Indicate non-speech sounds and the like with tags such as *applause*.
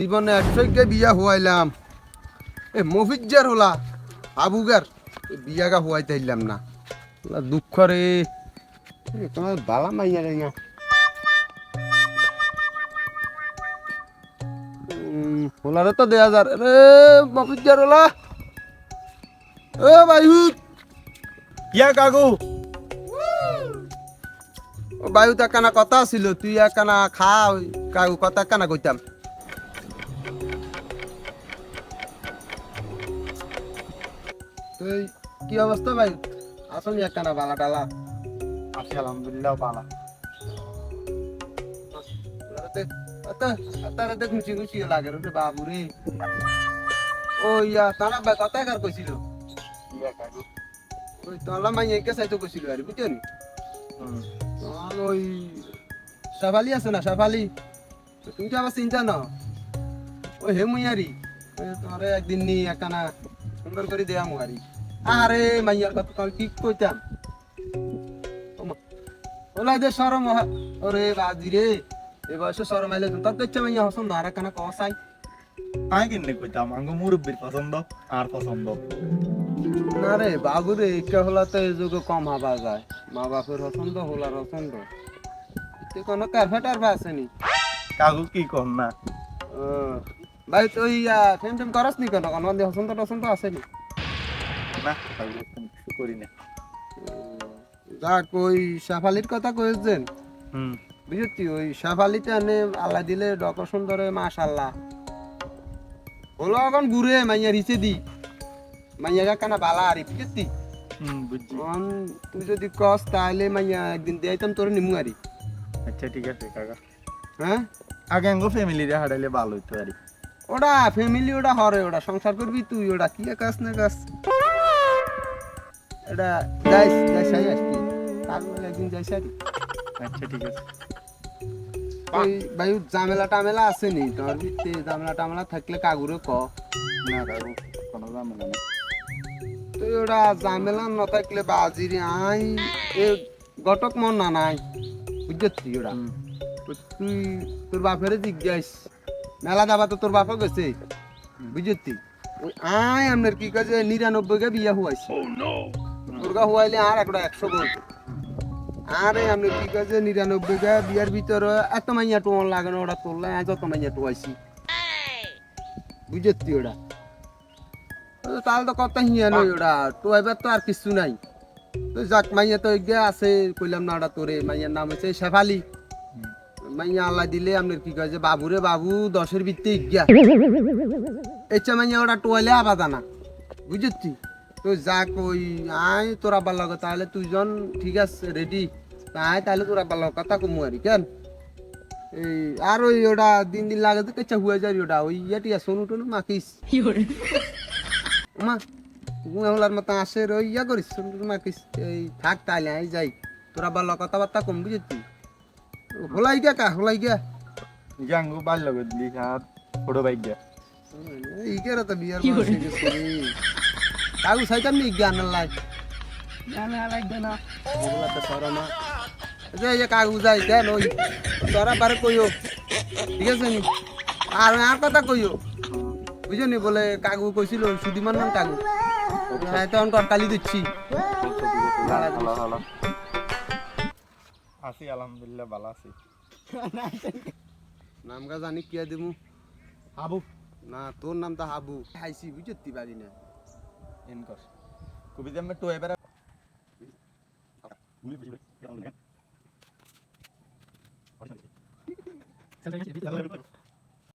জীবনে একশোকে বিয়া হুয়াইলাম। এ মফিজ্জার হলা আবুগার বিয়াগা হুয়াইতে হইলাম না। দুঃখ রে। তোমার বালা মাইয়া রে হোলারে তো দেয়া যার। রে মফিজ্জার হলা। এ বায়ু ইয়া কাকু। বায়ু তা কানা কথা ছিল তুই কানা খা কাকু কথা কানা কইতাম। তুই কি অবস্থা ভাই? আসুন এক কানা বালা টালা। আছি আলহামদুলিল্লাহ পালা তারা দেখ খুশি খুশি লাগে রে বাবু রে ও ইয়া তারা বা কথা কার কইছিল। ওই তোলা মাই একে সাইতো কইছিল আর বুঝছেন ওই সাফালি আছে না, সাফালি? তুমি তো আবার চিন্তা না ওই হে মুইয়ারি তোমারে একদিন নি একানা সুন্দর করে দেয়া মুয়ারি আরে মাইয়ার কথা তো কি কইতাম ওলাই দে সরম হ- ওরে বাজি রে এ বয়সে সরম আইলে তো ইচ্ছা মাইয়া হসন আর একানা কসাই আমি কিনে কইতাম আঙ্গ মুরব্বির পছন্দ আর পছন্দ না রে বাবু রে একে হলা তো এই যুগে কম হাবা যায় মা বাপের হসন্দ হোলার হসন্দ তুই কোনো কারফা টারফা আসেনি কাকু কি কর না ভাই তুই ফেম টেম করস নি কেন? কোনো হসন্ত টসন্ত আসেনি। না কিছু করি না যাক ওই সাফালির কথা কয়েছেন হুম। বুঝছি ওই সাফালিতে আনে আল্লাহ দিলে ডক সুন্দরে মাশাল্লাহ হলো এখন ঘুরে মাইয়া হিসে দি। মাইয়া কানা বালা আর বুঝছি? তুই যদি কস তাহলে মাইয়া একদিন দিয়াইতাম তোর নিমু আরি। আচ্ছা ঠিক আছে কাকা। হ্যাঁ? আগে আঙ্গ ফ্যামিলিরে হারাইলে ভালো হইতো আরে। ওটা ফ্যামিলি ওটা হরে ওটা সংসার করবি তুই ওটা কি কাজ না কাজ? এটা যাইস যাইস আসবি তারপরে একদিন যাইস আর আচ্ছা ঠিক আছে। ওই বায়ু ঝামেলা টামেলা আছে নি তোর ভিতরে ঝামেলা টামেলা থাকলে কাগুরে ক। না কাকু কোনো ঝামেলা নেই। তুই ওটা ঝামেলা ন থাকলে বাজিরে আই এ গটক মন না নাই। বুঝছি ওটা তুই তোর বাপেরে জিজ্ঞাস। মেলা যাবা তো তোর বাপা গেছে। বুঝতি ওই আয় আপনার কি কাজে নিরানব্বই কে বিয়া হুয়াইছে দুর্গা হুয়াইলে আর একটা একশো গোল আরে আপনি কি কাজে নিরানব্বই কে বিয়ার ভিতরে এত মাইয়া টোন লাগে না ওটা তোললে আজ যত মাইয়া টোয়াইছি। বুঝতি ওটা ও, তাহলে তো কত হিয়া নই ওটা টোয়াইবার তো আর কিছু নাই। তো যাক মাইয়া তো গিয়ে আছে কইলাম না ওটা তোরে মাইয়ার নাম হচ্ছে শেফালি। মাইয়া আল্লাহ দিলে আপনার কি কয় যে বাবুরে বাবু দশের ভিত্তি গিয়া এচ্ছা মাইয়া ওটা টোয়াইলে আবাদা না বুঝছি? তো যাক ওই আয় তোর আব্বার লগে তাহলে তুইজন ঠিক আছে রেডি আয় তাহলে তোর আব্বার লগে কথা কমু আর কেন? এই আর ওই ওটা দিন দিন লাগে তো কেচ্ছা হুয়ে যাবি ওটা ওই ইয়াটিয়া সোনু টনু মাখিস। মা গুঙামলার মতো আসে ওই ইয়া করিস সোনু মাখিস। এই থাক তাহলে আই যাই। তোর আব্বার লগে কথাবার্তা কম বুঝছি? হোলাই গিয়া কা হোলাই গিয়া। আঙ্গ বাল লগে দিলি আর ছোট বাইক গিয়া। ইকের তো বিয়ার বয়স হয়ে গেছে রে। কাগু সাইতাম নি জ্ঞান লাই জানা লাগবে না। এগুলা তো সরমা যে এই যে কাগু যাই দেন ওই তোরা পারে কইও ঠিক আছে নি? আর আর কথা কইও বুঝো নি বলে কাগু কইছিল সুদিমান নাম কাগু হ্যাঁ তখন কটকালি দিচ্ছি। ভালো ভালো আছি আলহামদুলিল্লাহ ভালো আছি। *laughs* নাম গা জানি কিয়া দিমু? হাবু। না তোর নাম তো হাবু। খাইছি বুঝতে পারি না। এন কর কবিতা মে তো এবারে